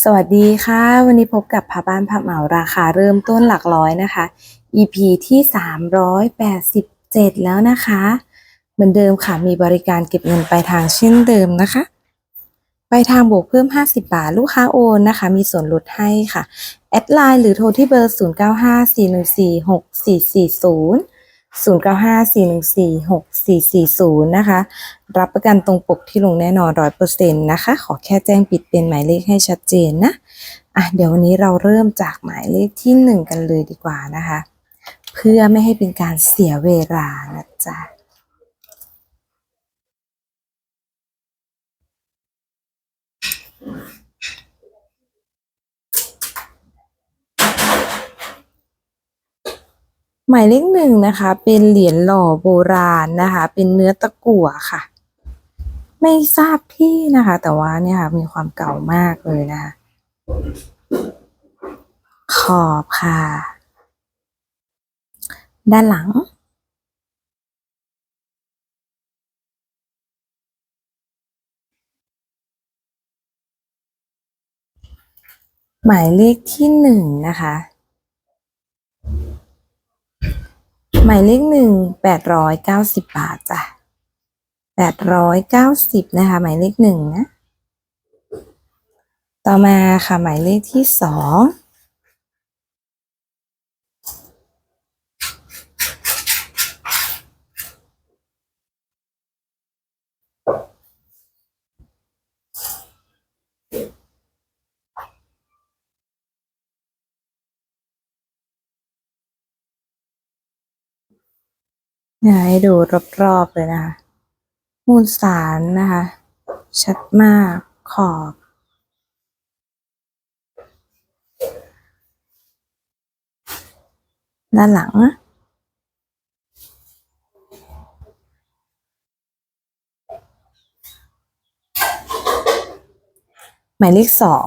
สวัสดีค่ะ วันนี้พบกับพาบ้านพับเหมาราคาเริ่มต้นหลักร้อยนะคะ EP ที่ 387 แล้วนะคะ เหมือนเดิมค่ะมีบริการเก็บเงินปลายทางเช่นเดิมนะคะปลายทางบวกเพิ่ม 50 บาท ลูกค้าโอนนะคะ มีส่วนลดให้ค่ะ แอดไลน์หรือโทรที่เบอร์ 0954146440 0954146440 นะคะ รับประกันตรงปกที่ลงแน่นอน 100%นะคะ ขอแค่แจ้งปิดเป็นหมายเลขให้ชัดเจนนะ อะ เดี๋ยววันนี้เราเริ่มจากหมายเลขที่ 1 กันเลยดีกว่านะคะ เพื่อไม่ให้เป็นการเสียเวลานะจ๊ะ หมายเลขหนึ่งนะคะ เป็นเหรียญหล่อโบราณนะคะ เป็นเนื้อตะกั่วค่ะ ไม่ทราบที่นะคะ แต่ว่าเนี่ยค่ะ มีความเก่ามากเลยนะคะ ขอบค่ะ ด้านหลังหมายเลขที่หนึ่งนะคะ หมายเลขหนึ่งแปดร้อยเก้าสิบบาทจ้ะแปดร้อยเก้าสิบนะคะ หมายเลขหนึ่งนะ ต่อมาค่ะหมายเลขที่สอง เนี่ยให้ดูรอบๆเลยนะคะมูลสารนะคะ ชัดมากขอบ ด้านหลังนะหมายเลขสอง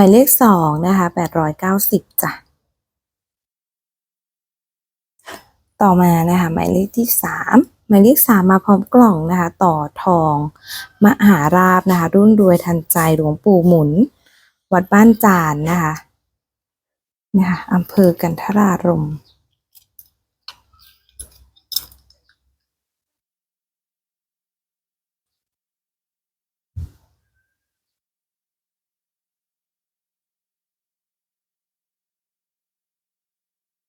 มายเลขสองนะคะแปดร้อยเก้าสิบจ้ะ ต่อมานะคะหมายเลขที่สามหมายเลขสามมาพร้อมกล่องนะคะ ต่อทอง มหาราบนะคะ รุ่นรวยทันใจหลวงปู่หมุน วัดบ้านจานนะคะนะคะอำเภอกันทรารม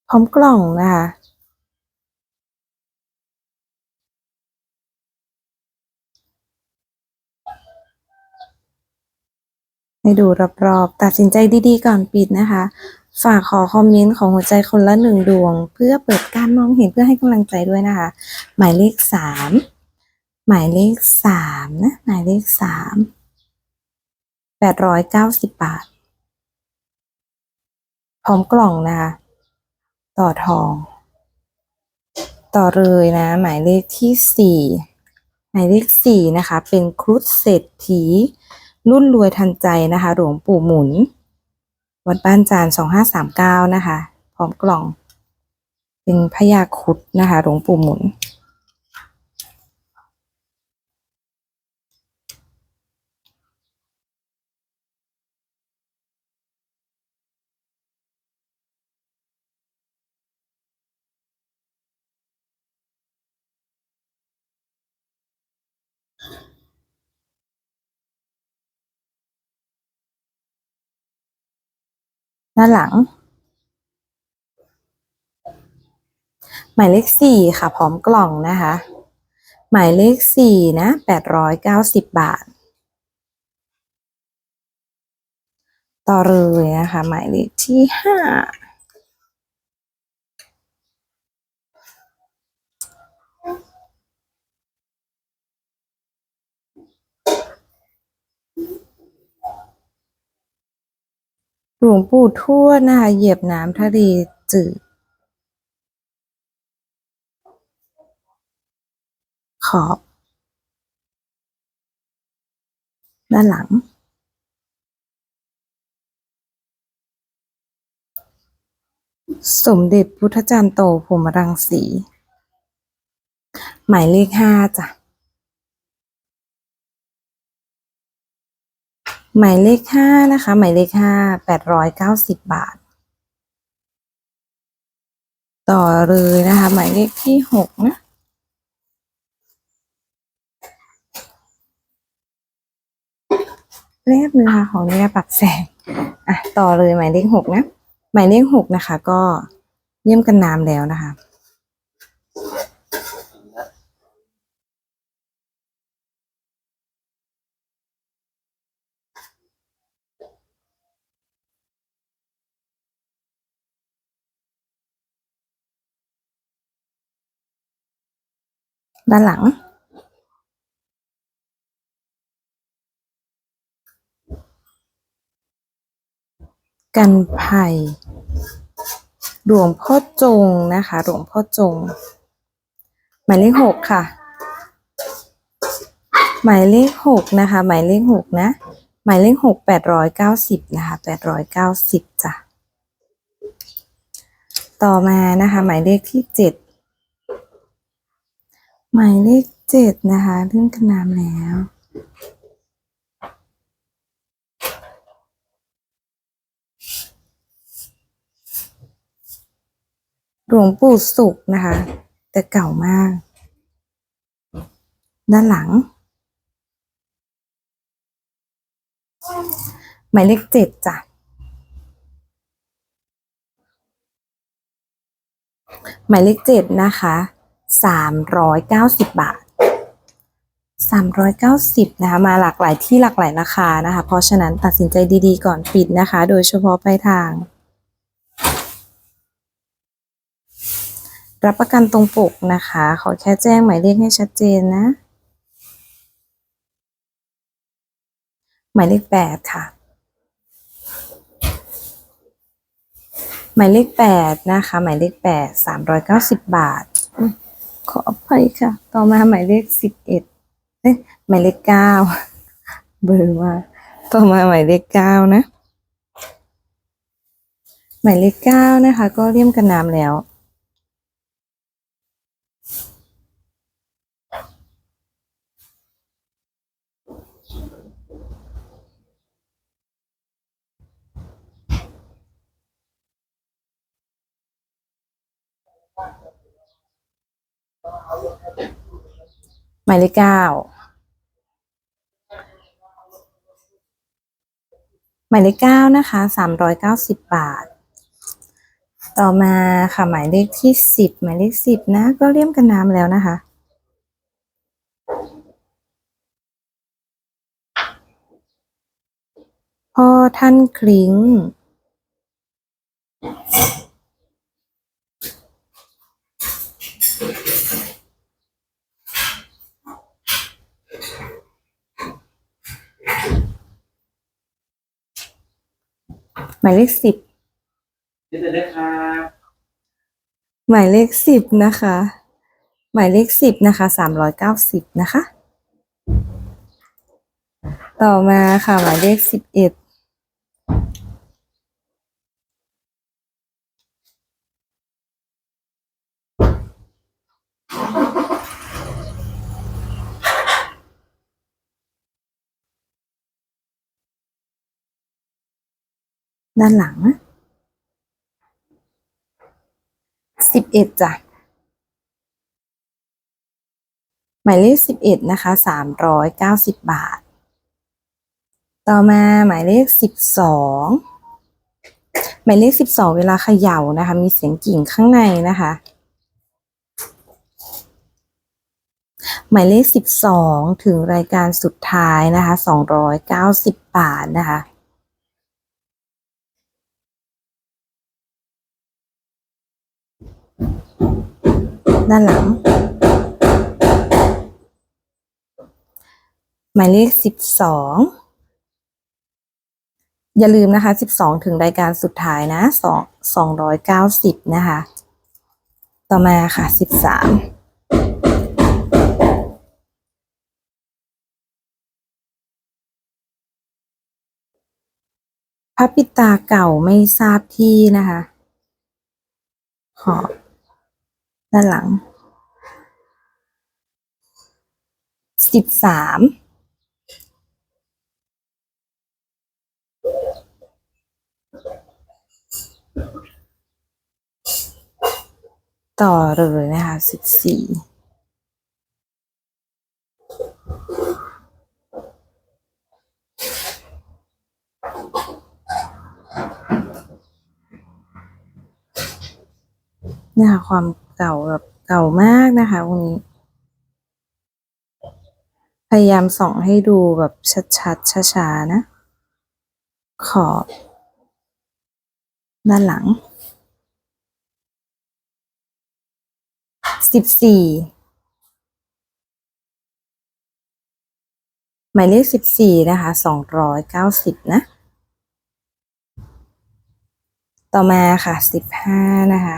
พร้อมกล่องนะคะให้ดูรอบๆ ตัดสินใจดีๆ ก่อนปิดนะคะ ฝากขอคอมเมนต์ของหัวใจคนละหนึ่งดวง เพื่อเปิดการมองเห็นเพื่อให้กำลังใจด้วยนะคะ หมายเลขสามหมายเลขสามนะหมายเลขสามแปดร้อยเก้าสิบบาท พร้อมกล่องนะคะ ต่อทอง ต่อเลยนะ หมายเลขที่สี่หมายเลขสี่นะคะ เป็นครุฑเศรษฐี รุ่นรวยทันใจนะคะ หลวงปู่หมุน วัดบ้านจานสองห้าสามเก้านะคะ พร้อมกล่อง เป็นพญาครุฑนะคะ หลวงปู่หมุน น้านหลัง หมายเลขสี่ค่ะ พร้อมกล่องนะคะ หมายเลขสี่นะแปดร้อยเก้าสิบบาท ต่อเลยนะคะ หมายเลขที่ห้า หลวงปู่ทวดนะคะเหยียบน้ำทะเลจืด ขอบ ด้านหลัง สมเด็จพุทธจารย์โตพรมรังสี หมายเลขห้าจ้ะ หมายเลขห้านะคะ หมายเลขห้าแปดร้อยเก้าสิบบาท ต่อเลยนะคะ หมายเลขที่หกนะเรียบนึงค่ะของนี่ปรับแสงอะต่อเลยหมายเลขหกนะ หมายเลขหกนะคะ ก็เยี่ยมกันน้ำแล้วนะคะ ด้านหลัง กันไผ่หลวงพ่อจงนะคะ หลวงพ่อจง หมายเลขหกค่ะ หมายเลขหกนะคะ หมายเลขหกนะ หมายเลขหกแปดร้อยเก้าสิบนะคะแปดร้อยเก้าสิบจ้ะ ต่อมานะคะ หมายเลขที่เจ็ด หมายเลขเจ็ดนะคะเรื่องขนามแล้วหลวงปู่สุขนะคะ แต่เก่ามาก ด้านหลัง หมายเลขเจ็ดจ้ะหมายเลขเจ็ดนะคะ สามร้อยเก้าสิบบาทสามร้อยเก้าสิบนะคะมาหลากหลายที่หลากหลายราคานะคะ เพราะฉะนั้นตัดสินใจดีๆก่อนปิดนะคะ โดยเฉพาะปลายทาง รับประกันตรงปกนะคะ ขอแค่แจ้งหมายเลขให้ชัดเจนนะ หมายเลขแปดค่ะ หมายเลขแปดนะคะ หมายเลขแปดสามร้อยเก้าสิบบาท ขออภัยค่ะ ต่อมาหมายเลขสิบเอ็ดเอ๊ะหมายเลขเก้าเบอร์มาต่อมาหมายเลขเก้านะ หมายเลขเก้านะคะ ก็เลี่ยมกันน้ำแล้ว หมายเลขเก้าหมายเลขเก้านะคะสามร้อยเก้าสิบบาท ต่อมาค่ะหมายเลขที่สิบหมายเลขสิบนะ ก็เลี่ยมกันน้ำแล้วนะคะพ่อท่านคลิ้งายเลขสิบเดี๋ยวได้ครับหมายเลขสิบนะคะ หมายเลขสิบนะคะสามร้อยเก้าสิบนะคะ ต่อมาค่ะหมายเลขสิบเอ็ด ด้านหลังสิบเอ็ดจ้ะหมายเลขสิบเอ็ดนะคะสามร้อยเก้าสิบบาท ต่อมาหมายเลขสิบสองหมายเลขสิบสองเวลาเขย่านะคะ มีเสียงกิ่งข้างในนะคะ หมายเลขสิบสองถึงรายการสุดท้ายนะคะสองร้อยเก้าสิบบาทนะคะ ด้านหลัง หมายเลขสิบสองอย่าลืมนะคะสิบสองถึงรายการสุดท้ายนะสองสองร้อยเก้าสิบนะคะ ต่อมาค่ะสิบสามพระปิตาเก่าไม่ทราบที่นะคะ ขอ ด้านหลังสิบสามต่อเลยนะคะสิบสี่นี่ค่ะความ เก่าแบบเก่ามากนะคะวันนี้ พยายามส่องให้ดูแบบชัดๆช้าๆนะ ขอบด้านหลังสิบสี่หมายเลขสิบสี่นะคะสองร้อยเก้าสิบนะ ต่อมาค่ะสิบห้านะคะ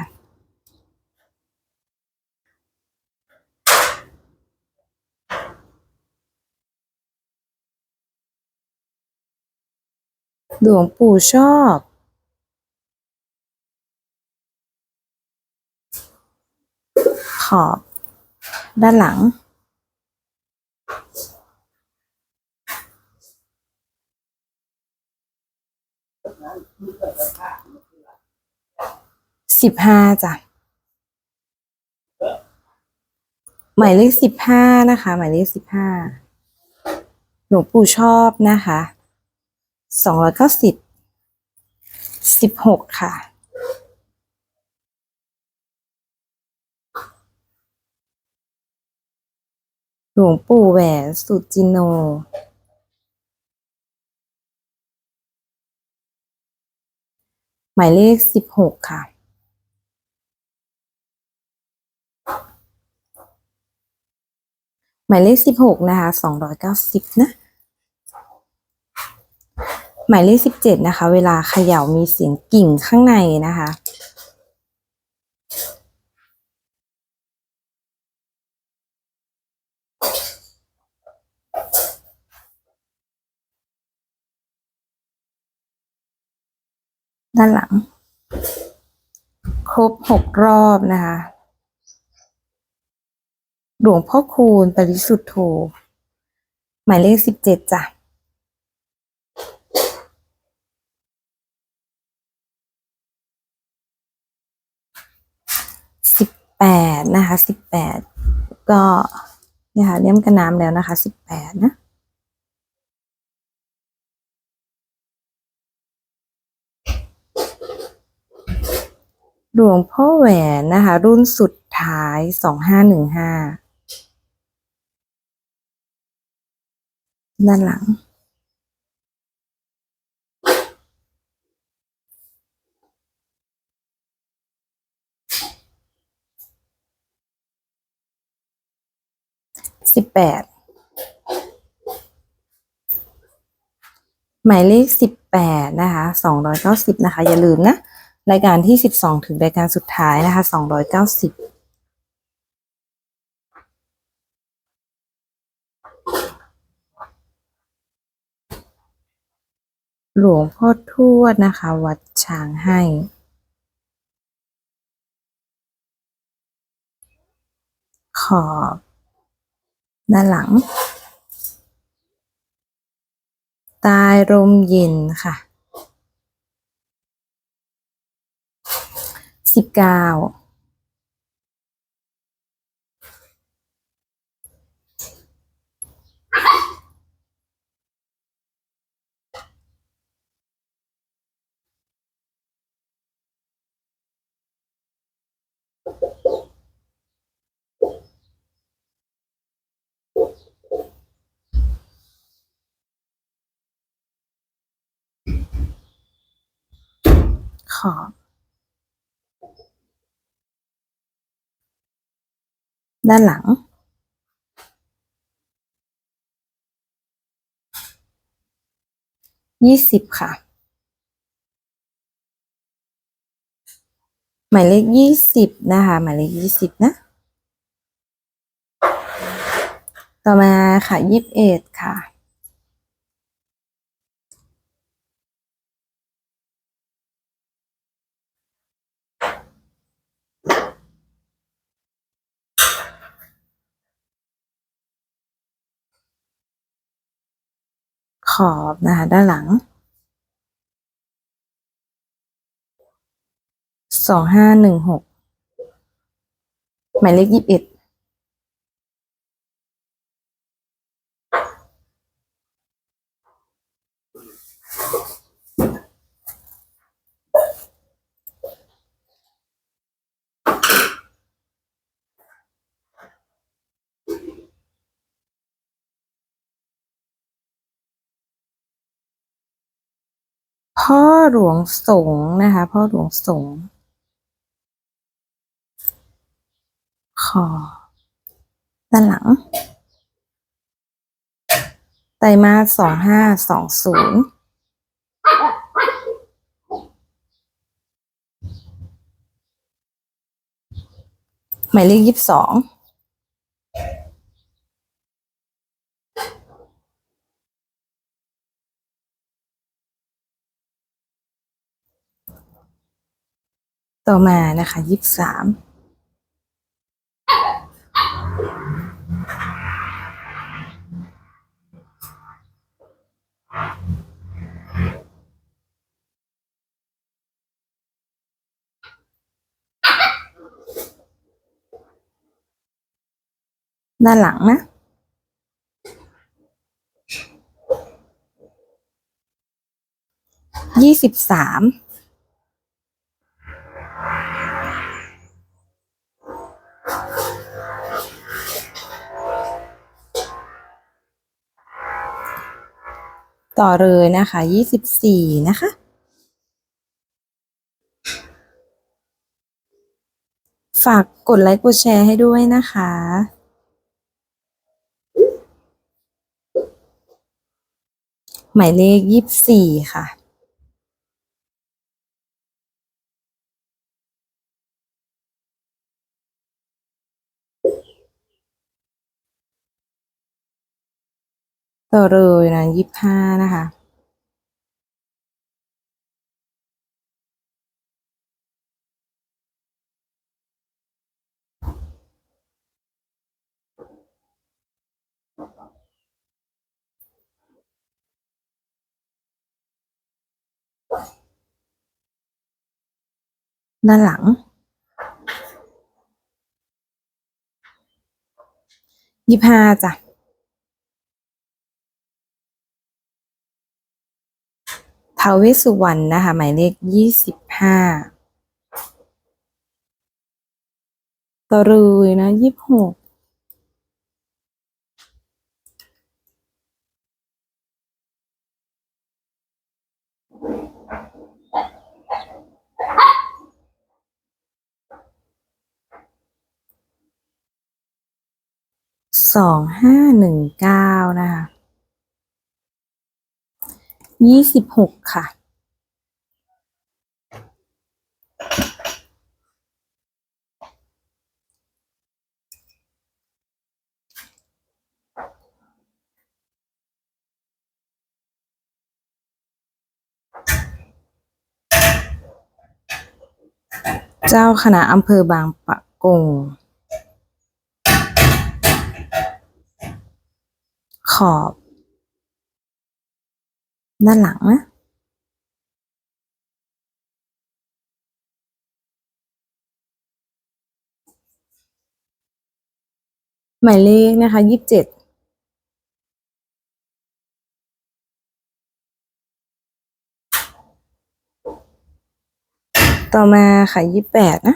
หลวงปู่ชอบ ขอบ ด้านหลัง สิบห้าจ้ะ หมายเลขสิบห้านะคะ หมายเลขสิบห้าหลวงปู่ชอบนะคะ สองร้อยเก้าสิบสิบหกค่ะหลวงปู่แหวนสุจิโน หมายเลขสิบหกค่ะ หมายเลขสิบหกนะคะสองร้อยเก้าสิบนะ หมายเลขสิบเจ็ดนะคะ เวลาเขย่ามีเสียงกิ่งข้างในนะคะด้านหลัง ครบหกรอบนะคะ หลวงพ่อคูณปริสุทธโธหมายเลขสิบเจ็ดจ้ะ แปดนะคะสิบแปดก็เนี่ยค่ะเลี่ยมกันน้ำแล้วนะคะสิบแปดนะหลวงพ่อแหวนนะคะ รุ่นสุดท้ายสองห้าหนึ่งห้าด้านหลัง สิบแปดหมายเลขสิบแปดนะคะสองร้อยเก้าสิบนะคะ อย่าลืมนะ รายการที่สิบสองถึงรายการสุดท้ายนะคะสองร้อยเก้าสิบหลวงพ่อทวดนะคะ วัดช้างให้ ขอบ ด้านหลัง ตายลมเย็นค่ะสิบเก้า ขอบ ด้านหลัง ยี่สิบค่ะ หมายเลขยี่สิบนะคะ หมายเลขยี่สิบนะ ต่อมาค่ะยี่สิบเอ็ดค่ะ ขอบนะคะด้านหลัง สองห้าหนึ่งหกหมายเลขยี่สิบเอ็ด พ่อหลวงสงนะคะ พ่อหลวงสงฆ์ขอด้านหลัง ไตรมาสสองห้าสองศูนย์หมายเลขยี่สิบสอง ต่อมานะคะยี่สิบสามด้านหลังนะ ยี่สิบสาม ต่อเลยนะคะยี่สิบสี่นะคะ ฝากกดไลค์กดแชร์ให้ด้วยนะคะ หมายเลขยี่สิบสี่ค่ะ ต่อเลยนะยี่สิบห้านะคะด้านหลังยี่สิบห้าจ้ะ ทาวเวสุวรรณนะคะ หมายเลขยี่สิบห้าต่อเลยนะยี่สิบหกสองห้าหนึ่งเก้านะคะ ยี่สิบหกค่ะ เจ้าคณะอำเภอบางปะกง ขอบ ด้านหลังนะหมายเลขนะคะยี่สิบเจ็ดต่อมาค่ะยี่สิบแปดนะ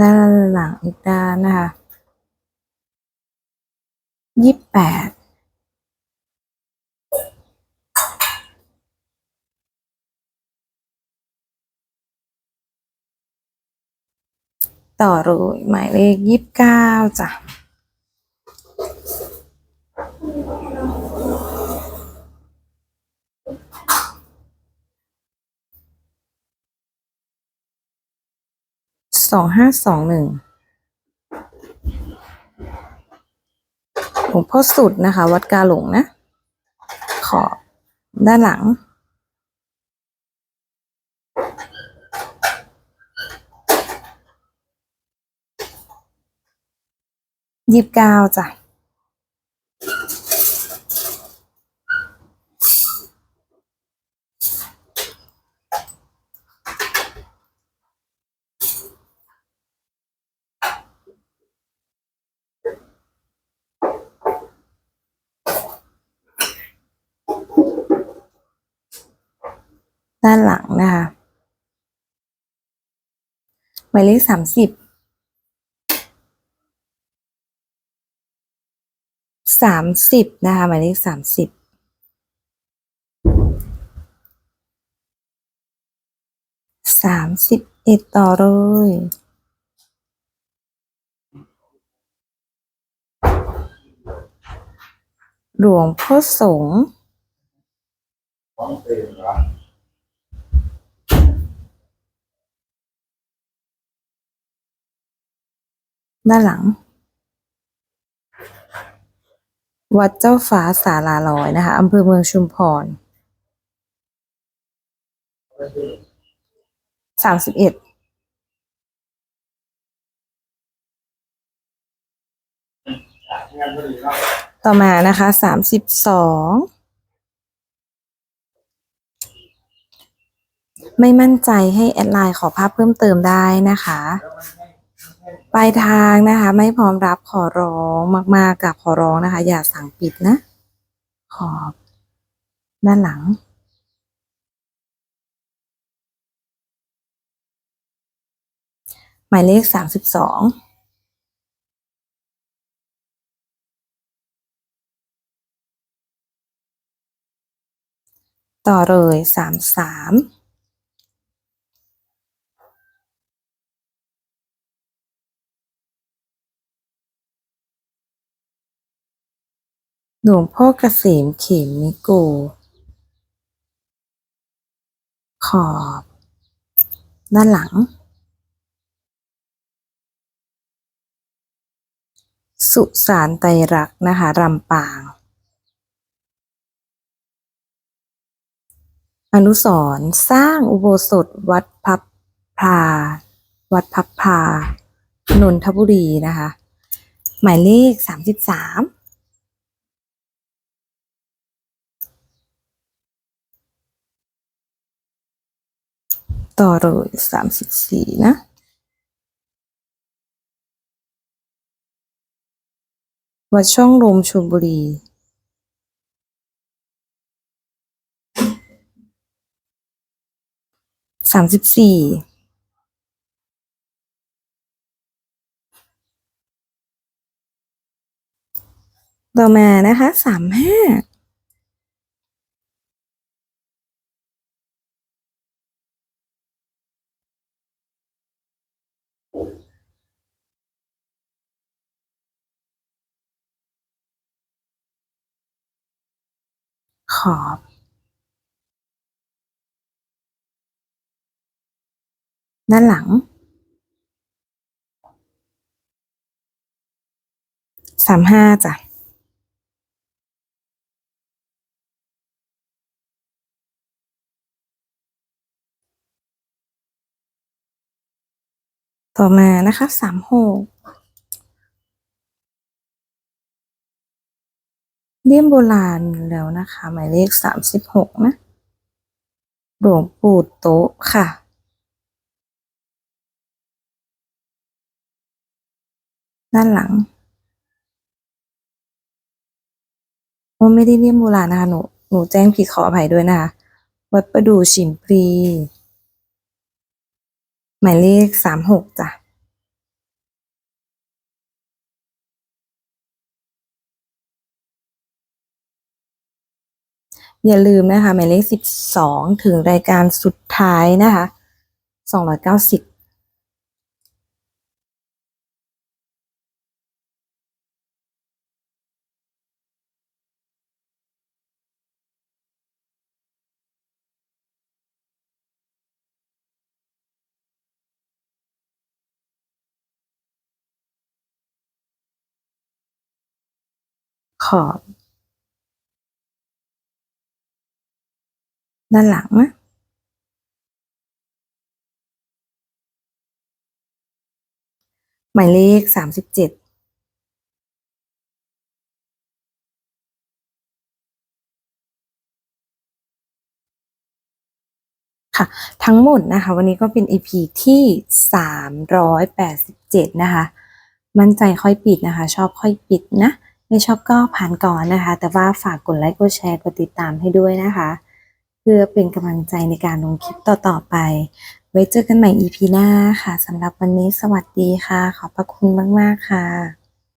ด้านหลังอีกด้านนะคะยี่สิบแปดต่อเลยหมายเลขยี่สิบเก้าจ้ะ สองห้าสองหนึ่งหลวงพ่อสุดนะคะ วัดกาหลงนะ ขอบด้านหลังหยิบกาวจ้ะ มายเลขสามสิบสามสิบนะคะหมายเลขสามสิบสามสิบเอ็ดต่อเลยหลวงพ่อสงฆ์ ด้านหลัง วัดเจ้าฟ้าสาลาลอยนะคะอำเภอเมืองชุมพรสามสิบเอ็ดต่อมานะคะสามสิบสองไม่มั่นใจให้แอดไลน์ขอภาพเพิ่มเติมได้นะคะ ปลายทางนะคะ ไม่พร้อมรับขอร้องมากๆกับขอร้องนะคะ อย่าสั่งปิดนะ ขอบด้านหลัง หมายเลขสามสิบสองต่อเลยสามสาม ลวงพ่อเกษมเขมนิโก ขอบ ด้านหลัง สุสานไตรรักนะคะรำปาง อนุสรสร้างอุโบสถวัดพับพาวัดพับพานนทบุรีนะคะ หมายเลขสามสิบสาม ต่อเลยสามสิบสี่นะวัดช่องลมชลบุรี สามสิบสี่ ต่อมานะคะสามห้า ขอบด้านหลัง สามห้าจ้ะ ต่อมานะคะสามหก เลี่ยมโบราณแล้วนะคะ หมายเลขสามสิบหกนะ หลวงปู่โต๊ะค่ะ ด้านหลังโอ้ไม่ได้เลี่ยมโบราณนะคะหนูหนูแจ้งผิดขออภัยด้วยนะคะ วัดประดู่ฉิมพลีหมายเลขสามหกจ้ะ อย่าลืมนะคะหมายเลขสิบสองถึงรายการสุดท้ายนะคะสองร้อยเก้าสิบขอบ ด้านหลังหมายเลขสามสิบเจ็ดค่ะทั้งหมดนะคะ วันนี้ก็เป็น EP ที่สามร้อยแปดสิบเจ็ดนะคะ มั่นใจค่อยปิดนะคะ ชอบค่อยปิดนะ ไม่ชอบก็ผ่านก่อนนะคะ แต่ว่าฝากกดไลค์กดแชร์กดติดตามให้ด้วยนะคะ พื่อเป็นกำลังใจในการลงคลิปต่อ ๆ ไป ไว้เจอกันใหม่ EP หน้าค่ะสำหรับวันนี้สวัสดีค่ะ ขอบพระคุณมาก ๆ ค่ะ